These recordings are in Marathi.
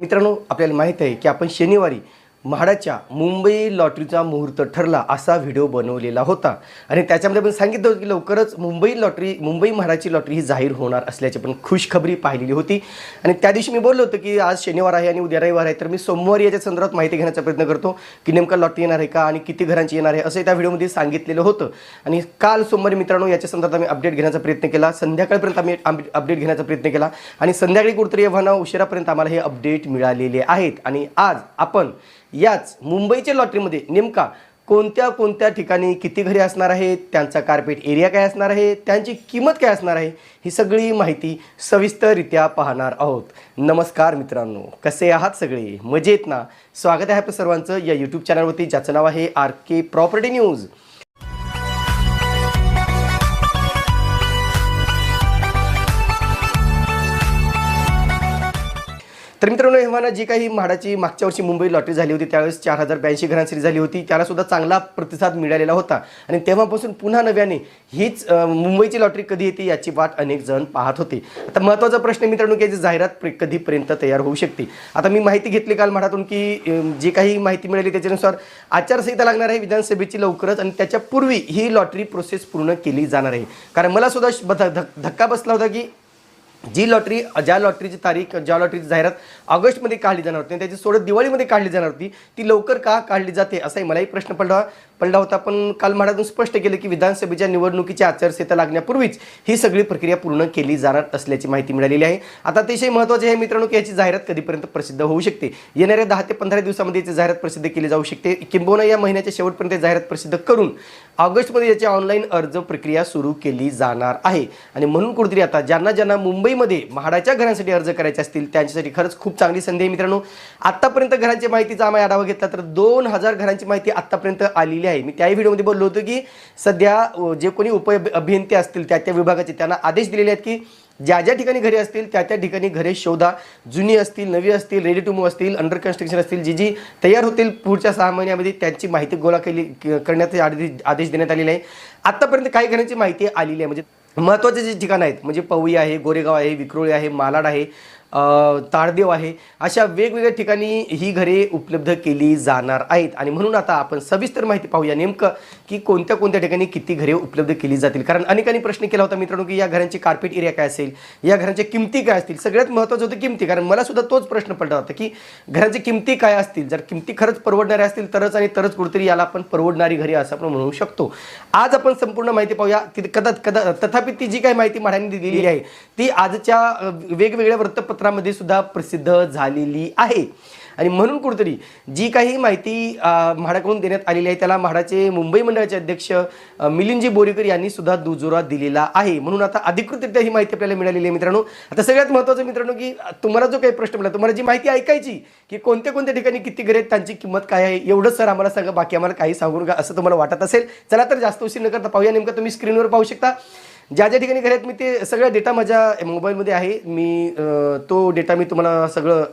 मित्रांनो आपल्याला माहीत आहे की आपण शनिवारी म्हाडाच्या मुंबई लॉटरीचा मुहूर्त ठरला असा व्हिडिओ बनवलेला होता. आणि त्याच्यामध्ये पण सांगितलं होतं की लवकरच मुंबई लॉटरी मुंबई म्हाडाची लॉटरी ही जाहीर होणार असल्याची पण खुशखबरी पाहिलेली होती. आणि त्या दिवशी मी बोललो होतो की आज शनिवार आहे आणि उद्या रविवार आहे तर मी सोमवारी याच्या संदर्भात माहिती घेण्याचा प्रयत्न करतो की नेमका लॉटरी येणार आहे का आणि किती घरांची येणार आहे असं त्या व्हिडिओमध्ये सांगितलेलं होतं. आणि काल सोमवारी मित्रांनो याच्या संदर्भात आम्ही अपडेट घेण्याचा प्रयत्न केला. संध्याकाळपर्यंत आम्ही अपडेट घेण्याचा प्रयत्न केला. आणि संध्याकाळी कुठतरी एव्हाना उशिरापर्यंत आम्हाला हे अपडेट मिळालेले आहेत. आणि आज आपण याच मुंबईच्या लॉटरीमध्ये नेमका कोणत्या कोणत्या ठिकाणी किती घरे असणार आहेत त्यांचा कार्पेट एरिया काय असणार आहे त्यांची किंमत काय असणार आहे ही सगळी माहिती सविस्तररित्या पाहणार आहोत. नमस्कार मित्रांनो कसे आहात सगळे? मजेत ना? स्वागत आहे आपलं सर्वांचं या यूट्यूब चॅनलवरती ज्याचं नाव आहे आर के प्रॉपर्टी न्यूज तर मित्रांनो एव्हाना जी काही म्हाडाची मागच्या वर्षी मुंबई लॉटरी झाली होती त्यावेळेस चार हजार ब्याऐंशी घरांसाठी झाली होती. त्याला सुद्धा चांगला प्रतिसाद मिळालेला होता. आणि तेव्हापासून पुन्हा नव्याने हीच मुंबईची लॉटरी कधी येते याची वाट अनेक जण पाहत होते. आता महत्त्वाचा प्रश्न मित्रांनो की याची जाहिरात कधीपर्यंत तयार होऊ शकते? आता मी माहिती घेतली काल म्हाडातून की जी काही माहिती मिळाली त्याच्यानुसार आचारसंहिता लागणार आहे विधानसभेची लवकरच आणि त्याच्या पूर्वी ही लॉटरी प्रोसेस पूर्ण केली जाणार आहे. कारण मला सुद्धा श- धक्का बसला होता की जी लॉटरी ज्या लॉटरीची तारीख ज्या लॉटरीची जाहिरात ऑगस्टमध्ये काढली जाणार होती आणि त्याची सोडत दिवाळीमध्ये काढली जाणार होती ती लवकर का काढली जाते असाही मलाही प्रश्न पडला पडला होता. पण काल म्हाडातून स्पष्ट केलं की विधानसभेच्या निवडणुकीची आचारसंहिता लागण्यापूर्वीच ही सगळी प्रक्रिया पूर्ण केली जाणार असल्याची माहिती मिळालेली आहे. आता अतिशय महत्त्वाचे आहे मित्रांनो की याची जाहिरात कधीपर्यंत प्रसिद्ध होऊ शकते. येणाऱ्या दहा ते पंधरा दिवसामध्ये याची जाहिरात प्रसिद्ध केली जाऊ शकते. किंबहुना या महिन्याच्या शेवटपर्यंत जाहिरात प्रसिद्ध करून ऑगस्टमध्ये याची ऑनलाईन अर्ज प्रक्रिया सुरू केली जाणार आहे. आणि म्हणून कुठेतरी आता ज्यांना ज्यांना मुंबई मुंबईमध्ये म्हाडाच्या घरांसाठी अर्ज करायचे असतील त्यांच्यासाठी खरंच खूप चांगली संधी आहे मित्रांनो. आत्तापर्यंत घरांची माहितीचा आम्ही आढावा घेतला तर दोन हजार घरांची माहिती आत्तापर्यंत आलेली आहे. मी त्याही व्हिडिओमध्ये बोललो होतो की सध्या जे कोणी उप अभियंते असतील त्या त्या विभागाचे त्यांना आदेश दिलेले आहेत की ज्या ज्या ठिकाणी घरे असतील त्या त्या ठिकाणी घरे शोधा. जुनी असतील नवी असतील रेडी टू मूव्ह असतील अंडर कन्स्ट्रक्शन असतील जी जी तयार होतील पुढच्या सहा महिन्यामध्ये त्यांची माहिती गोळा केली करण्याचे आदेश आदेश देण्यात आलेले आहे. आत्तापर्यंत काही घरांची माहिती आलेली आहे. म्हणजे महत्त्वाचे जे ठिकाणं आहेत म्हणजे पवई आहे गोरेगाव आहे विक्रोळी आहे मालाड आहे ताळदेव आहे. अशा वेगवेगळ्या ठिकाणी ही घरे उपलब्ध केली जाणार आहेत. आणि म्हणून आता आपण सविस्तर माहिती पाहूया नेमकं की कोणत्या कोणत्या ठिकाणी किती घरे उपलब्ध केली जातील. कारण अनेकांनी प्रश्न केला होता मित्रांनो की या घरांची कार्पेट एरिया काय असेल? या घरांच्या किमती काय असतील? सगळ्यात महत्त्वाचं होतं किमती. कारण मला सुद्धा तोच प्रश्न पडला होता की घरांची किमती काय असतील? जर किमती खरंच परवडणाऱ्या असतील तरच आणि तरच कुठेतरी याला आपण परवडणारी घरे असं आपण म्हणू शकतो. आज आपण संपूर्ण माहिती पाहूया. ती कदा कदा तथापि ती जी काही माहिती माढ्याने दिलेली आहे ती आजच्या वेगवेगळ्या वृत्तपत्र वर्तमानपत्रामध्ये सुद्धा प्रसिद्ध झालेली आहे. आणि म्हणून कुठेतरी जी काही माहिती म्हाडाकडून देण्यात आलेली आहे त्याला म्हाडाचे मुंबई मंडळाचे अध्यक्ष मिलिंदजी बोरीकर यांनी सुद्धा दुजोरा दिलेला आहे. म्हणून आता अधिकृतरित्या ही माहिती आपल्याला मिळालेली आहे मित्रांनो. आता सगळ्यात महत्त्वाचं मित्रांनो की तुम्हाला जो काही प्रश्न मिळाला तुम्हाला जी माहिती ऐकायची की कोणत्या कोणत्या ठिकाणी किती घरे आहेत त्यांची किंमत काय आहे एवढंच सर आम्हाला सांगा बाकी आम्हाला काही सांगू नका असं तुम्हाला वाटत असेल. चला तर जास्त उशीर न करता पाहूया नेमकं तुम्ही स्क्रीनवर पाहू शकता. ज्या ज्या ठिकाणी घरे आहेत मी ते सगळा डेटा माझ्या मोबाईलमध्ये आहे. मी तो डेटा मी तुम्हाला सगळं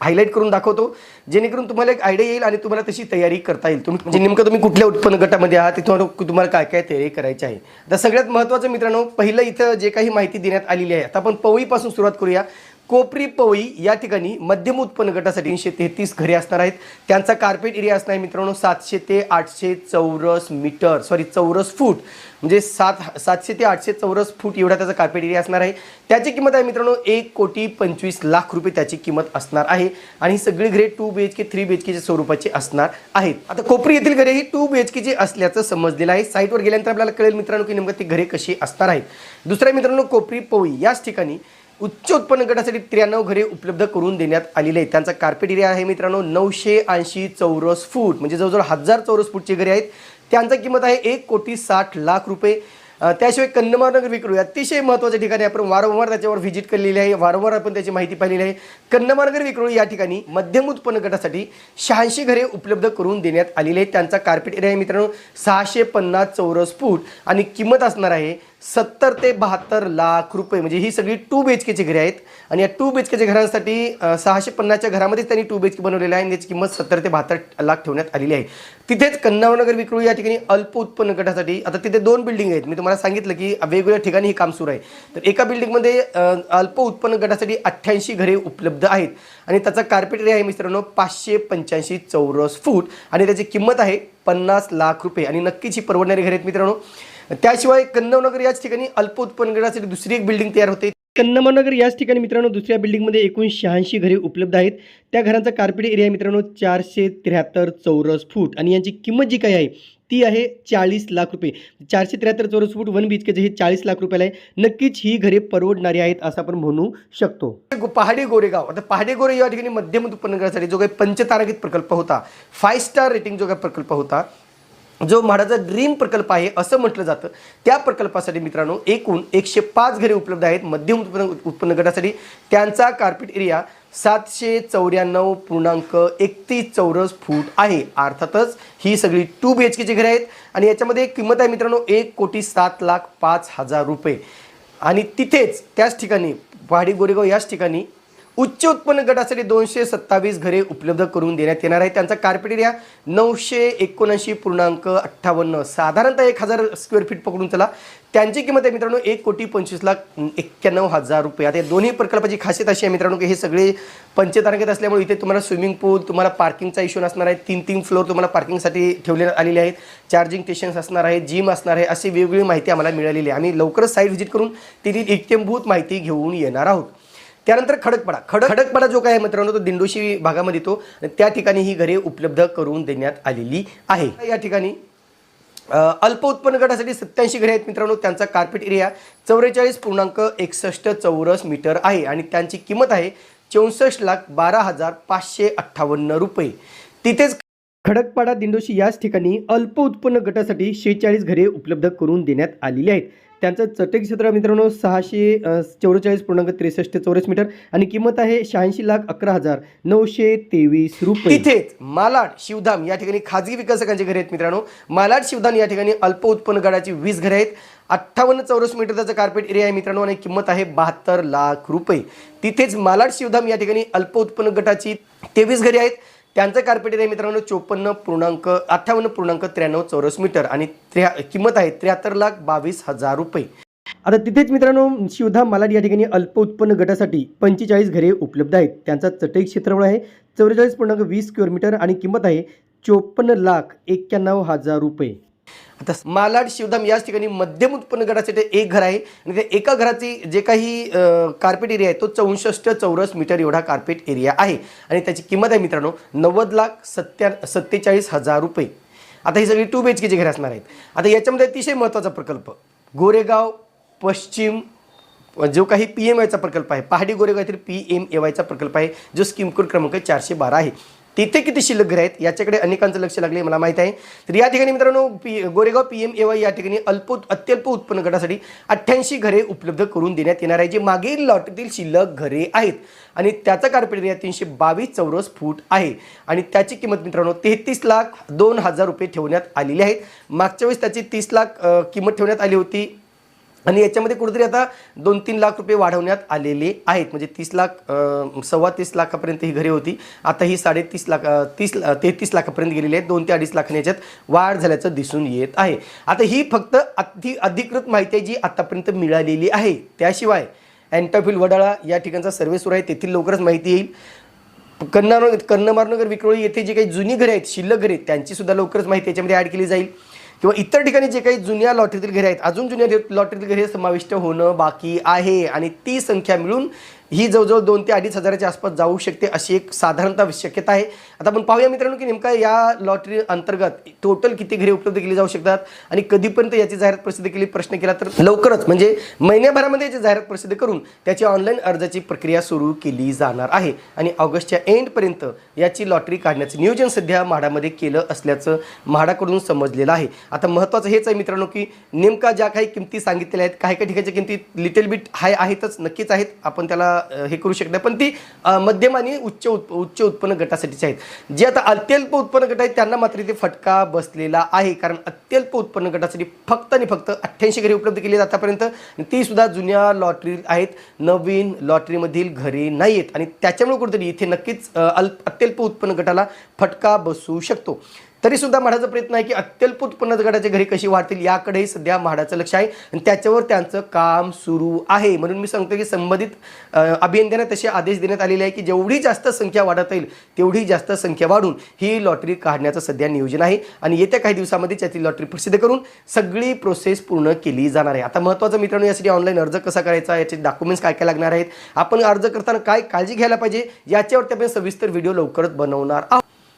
हायलाईट करून दाखवतो. जेणेकरून तुम्हाला एक आयडिया येईल आणि तुम्हाला तशी तयारी करता येईल. तुम्ही म्हणजे नेमकं तुम्ही कुठल्या उत्पन्न गटामध्ये आहात तिथून तुम्हाला काय काय तयारी करायची आहे. तर सगळ्यात महत्त्वाचं मित्रांनो पहिलं इथं जे काही माहिती देण्यात आलेली आहे आता आपण पवईपासून सुरुवात करूया. कोपरी पवई या ठिकाणी मध्यम उत्पन्न गटासाठी तीनशे तेहतीस घरे असणार आहेत. त्यांचा कार्पेट एरिया असणार आहे मित्रांनो सातशे ते आठशे चौरस मीटर सॉरी चौरस फूट. म्हणजे सात सातशे ते आठशे चौरस फूट एवढा त्याचा कार्पेट एरिया असणार आहे. त्याची किंमत आहे मित्रांनो एक कोटी पंचवीस लाख रुपये त्याची किंमत असणार आहे. आणि सगळी घरे two B H K three B H केच्या स्वरूपाची असणार आहेत. आता कोपरी येथील घरे ही टू बी एच केची असल्याचं समजलेलं आहे. साईटवर गेल्यानंतर आपल्याला कळेल मित्रांनो की नेमकं ती घरे कशी असणार आहेत. दुसऱ्या मित्रांनो कोपरी पवई. याच ठिकाणी उच्च उत्पन्न गटासाठी त्र्याण्णव घरे उपलब्ध करून देण्यात आलेले आहेत. त्यांचा कार्पेट एरिया आहे मित्रांनो नऊशे ऐंशी चौरस फूट. म्हणजे जवळजवळ हजार चौरस फूटची घरे आहेत. त्यांचा किंमत आहे एक कोटी साठ लाख रुपये. त्याशिवाय कन्नमानगर विक्रू अतिशय महत्त्वाच्या ठिकाणी आपण वारंवार त्याच्यावर व्हिजिट केलेली आहे. वारंवार आपण त्याची माहिती पाहिलेली आहे. कन्नमानगर विक्रोळी या ठिकाणी मध्यम उत्पन्न गटासाठी शहाऐंशी घरे उपलब्ध करून देण्यात आलेली आहेत. त्यांचा कार्पेट एरिया आहे मित्रांनो सहाशे पन्नास चौरस फूट. आणि किंमत असणार आहे सत्तर ते बहात्तर लाख रुपये. म्हणजे ही सगळी टू बी एच केची घरे आहेत. आणि या टू बी एच केच्या घरांसाठी सहाशे पन्नासच्या घरामध्येच त्यांनी टू बी एच के बनवलेलं आहे. आणि त्याची किंमत सत्तर ते बहात्तर लाख ठेवण्यात आलेली आहे. तिथेच कन्नावनगर विक्रोळी या ठिकाणी अल्प उत्पन्न गटासाठी आता तिथे दोन बिल्डिंग आहेत. मी तुम्हाला सांगितलं की वेगवेगळ्या ठिकाणी हे काम सुरू आहे. तर एका बिल्डिंगमध्ये अल्प उत्पन्न गटासाठी अठ्ठ्याऐंशी घरे उपलब्ध आहेत. आणि त्याचा कार्पेट एरिया आहे मित्रांनो पाचशे पंच्याऐंशी चौरस फूट. आणि त्याची किंमत आहे पन्नास लाख रुपये. आणि नक्कीच ही परवडणारी घरे आहेत मित्रांनो. त्याशिवाय कन्नवनगर याच ठिकाणी अल्प उत्पन्न गटासाठी दुसरी एक बिल्डिंग तयार होते. कन्नमनगर याच ठिकाणी मित्रांनो दुसऱ्या बिल्डिंगमध्ये एकूण शहाऐंशी घरे उपलब्ध आहेत. त्या घरांचा कार्पेट एरिया मित्रांनो चारशे त्र्याहत्तर चौरस फूट. आणि यांची किंमत जी काही आहे ती आहे चाळीस लाख रुपये. चारशे त्र्याहत्तर चौरस फूट वन बी एच हे चाळीस लाख रुपयाला आहे. नक्कीच ही घरे परवडणारी आहेत असं आपण म्हणू शकतो. गो- पहाडी गोरेगाव. आता पहाडी गोरे या ठिकाणी मध्यम उत्पन्न गटासाठी जो काही पंचतारांकित प्रकल्प होता फाय स्टार रेटिंग जो काही प्रकल्प होता जो म्हाडाचा ड्रीम प्रकल्प आहे असं म्हटलं जातं त्या प्रकल्पासाठी मित्रांनो एकूण एकशे पाच घरे उपलब्ध आहेत. मध्यम उत्पन्न उत्पन्न गटासाठी त्यांचा कार्पेट एरिया सातशे चौऱ्याण्णव पूर्णांक एकतीस चौरस फूट आहे. अर्थातच ही सगळी टू बी एच केची घरे आहेत आणि याच्यामध्ये एक किंमत आहे मित्रांनो एक कोटी सात लाख पाच हजार रुपये. आणि तिथेच त्याच ठिकाणी पहाडी गोरेगाव याच ठिकाणी उच्च उत्पन्न गटासाठी दोनशे सत्तावीस घरे उपलब्ध करून देण्यात येणार आहे त्यांचा कार्पेट एरिया नऊशे एकोणऐंशी पूर्णांक अठ्ठावन्न. साधारणतः एक हजार स्क्वेअर फीट पकडून चला. त्यांची किंमत आहे मित्रांनो एक कोटी पंचवीस लाख एक्क्याण्णव हजार रुपये. आता या दोन्ही प्रकल्पाची खासियत अशी आहे मित्रांनो की हे सगळे पंचतारांकित असल्यामुळे इथे तुम्हाला स्विमिंग पूल तुम्हाला पार्किंगचा इश्यू नसणार आहे. तीन तीन फ्लोअर तुम्हाला पार्किंगसाठी ठेवले आलेले आहेत. चार्जिंग स्टेशन्स असणार आहे जिम असणार आहे अशी वेगवेगळी माहिती आम्हाला मिळालेली आहे. आम्ही लवकरच साईट व्हिजिट करून तिथे इत्यंभूत माहिती घेऊन येणार आहोत. त्यानंतर खडकपाडा खडक खडकपाडा जो काय आहे मित्रांनो तो दिंडोशी भागामध्ये येतो त्या ठिकाणी ही घरे उपलब्ध करून देण्यात आलेली आहे. या ठिकाणी अल्प उत्पन्न गटासाठी सत्याऐंशी घरे आहेत मित्रांनो त्यांचा कार्पेट एरिया चौवेचाळीस पूर्णांक एकसष्ट चौरस मीटर आहे आणि त्यांची किंमत आहे चौसष्ट लाख बारा हजार पाचशे अठ्ठावन्न रुपये. तिथेच खडकपाडा दिंडोशी याच ठिकाणी अल्प उत्पन्न गटासाठी शेहेचाळीस घरे उपलब्ध करून देण्यात आलेली आहेत. त्यांचं चटक क्षेत्र मित्रांनो सहाशे चौवेचाळीस पूर्णांक त्रेसष्ट चौरस मीटर आणि किंमत आहे शहाऐंशी लाख अकरा हजार नऊशे तेवीस रुपये. तिथेच मालाड शिवधाम या ठिकाणी खाजगी विकासकांचे घरे आहेत मित्रांनो. मालाड शिवधाम या ठिकाणी अल्प उत्पन्न गटाची वीस घरे आहेत. अठ्ठावन्न चौरस मीटर त्याचं कार्पेट एरिया आहे मित्रांनो आणि किंमत आहे बहात्तर लाख रुपये. तिथेच मालाड शिवधाम या ठिकाणी अल्प उत्पन्न गटाची तेवीस घरे आहेत. त्यांचं कार्पेट एरिया मित्रांनो चोपन्न पूर्णांक अठ्ठावन्न पूर्णांक त्र्याण्णव चौरस मीटर आणि त्र्या किंमत आहे त्र्याहत्तर लाख बावीस हजार रुपये. आता तिथेच मित्रांनो शिवधाम मालाड या ठिकाणी अल्प उत्पन्न गटासाठी पंचेचाळीस घरे उपलब्ध आहेत. त्यांचा चटई क्षेत्रफळ आहे चौवेचाळीस पूर्णांक वीस किलोमीटर आणि किंमत आहे चोपन्न लाख एक्क्याण्णव हजार रुपये. आता मालाड शिवधाम याच ठिकाणी मध्यम उत्पन्न गटासाठी एक घर आहे. आणि त्या एका घराची जे काही कार्पेट एरिया आहे तो चौसष्ट चौरस मीटर एवढा कार्पेट एरिया आहे. आणि त्याची किंमत आहे मित्रांनो नव्वद लाख सत्त्या सत्तेचाळीस हजार रुपये. आता ही सगळी टू बी एच केची घरे असणार आहेत. आता याच्यामध्ये अतिशय महत्त्वाचा प्रकल्प गोरेगाव पश्चिम जो काही पी एम आयचा प्रकल्प आहे पहाडी गोरेगाव येथील पी एम ए वायचा प्रकल्प आहे जो स्कीम कोड क्रमांक चारशे बारा आहे. तिथे किती शिल्लक घरे आहेत याच्याकडे अनेकांचं लक्ष लागले मला माहीत आहे. तर या ठिकाणी मित्रांनो P Goregaon P M A Y या ठिकाणी अल्प अत्यल्प उत्पन्न गटासाठी अठ्ठ्याऐंशी घरे उपलब्ध करून देण्यात येणार आहे जे मागील लॉटरीतील शिल्लक घरे आहेत. आणि त्याचा कार्पेट एरिया तीनशे बावीस चौरस फूट आहे. आणि त्याची किंमत मित्रांनो तेहतीस लाख दोन हजार रुपये ठेवण्यात आलेली आहेत मागच्या वेळेस त्याची तीस लाख किंमत ठेवण्यात आली होती. आणि याच्यामध्ये कुठेतरी आता दोन तीन लाख रुपये वाढवण्यात आलेले आहेत. म्हणजे तीस लाख सव्वा तीस लाखापर्यंत ही घरे होती. आता ही साडेतीस लाख तीस तेहतीस लाखापर्यंत गेलेली आहेत. दोन ते अडीच लाखांनी याच्यात वाढ झाल्याचं दिसून येत आहे. आता ही फक्त अति अधिकृत माहिती आहे जी आतापर्यंत मिळालेली आहे त्याशिवाय अँटाफिल वडाळा या ठिकाणचा सर्वे सुरू आहे. तेथील लवकरच माहिती येईल. कन्नार कन्नमारनगर विक्रोळी येथे जे काही जुनी घरे आहेत शिल्लक घरे आहेत त्यांची सुद्धा लवकरच माहिती याच्यामध्ये ॲड केली जाईल. किंवा इतर ठिकाणी जे काही जुन्या लॉटरीतील घरे आहेत अजून जुन्या लॉटरीतील घरे समाविष्ट होणं बाकी आहे आणि ती संख्या मिळून ही जवळजवळ दोन ते अडीच हजाराच्या आसपास जाऊ शकते अशी एक साधारणतः शक्यता आहे. आता आपण पाहूया मित्रांनो की नेमका या लॉटरी अंतर्गत टोटल किती घरे उपलब्ध केली जाऊ शकतात आणि कधीपर्यंत याची जाहिरात प्रसिद्ध केली प्रश्न केला तर लवकरच. म्हणजे महिन्याभरामध्ये याची जाहिरात प्रसिद्ध करून त्याची ऑनलाईन अर्जाची प्रक्रिया सुरू केली जाणार आहे. आणि ऑगस्टच्या एंडपर्यंत याची लॉटरी काढण्याचं नियोजन सध्या म्हाडामध्ये केलं असल्याचं म्हाडाकडून समजलेलं आहे. आता महत्त्वाचं हेच आहे मित्रांनो की नेमका ज्या काही किमती सांगितलेल्या आहेत काही काही ठिकाणच्या किमती लिटल बिट हाय आहेतच नक्कीच आहेत. आपण त्याला हे करू शकत नाही. पण ती मध्यम आणि उच्च उत् उच्च उत्पन्न गटासाठीचे आहेत. जे आता अत्यल्प उत्पन्न गट आहेत त्यांना मात्र इथे फटका बसलेला आहे. कारण अत्यल्प उत्पन्न गटासाठी फक्त आणि फक्त अठ्ठ्याऐंशी घरे उपलब्ध केली आतापर्यंत. ती सुद्धा जुन्या लॉटरी आहेत. नवीन लॉटरीमधील घरे नाही आहेत आणि त्याच्यामुळे कुठेतरी इथे नक्कीच अल्प अत्यल्प उत्पन्न गटाला फटका बसू शकतो. तरी सुद्धा म्हाडाचा प्रयत्न आहे की अत्यल्प उत्पन्न गटाचे घरी कशी वाढतील याकडेही सध्या म्हाडाचं लक्ष आहे. आणि त्याच्यावर त्यांचं काम सुरू आहे. म्हणून मी सांगतो की संबंधित अभियंत्यांना तसे आदेश देण्यात आलेले आहे की जेवढी जास्त संख्या वाढत येईल तेवढी जास्त संख्या वाढून ही लॉटरी काढण्याचं सध्या नियोजन आहे. आणि येत्या काही दिवसामध्ये त्याची लॉटरी प्रसिद्ध करून सगळी प्रोसेस पूर्ण केली जाणार आहे. आता महत्त्वाचं मित्रांनो यासाठी ऑनलाईन अर्ज कसा करायचा याचे डॉक्युमेंट्स काय काय लागणार आहेत आपण अर्ज करताना काय काळजी घ्यायला पाहिजे याच्यावरती आपण सविस्तर व्हिडिओ लवकरच बनवणार आहोत.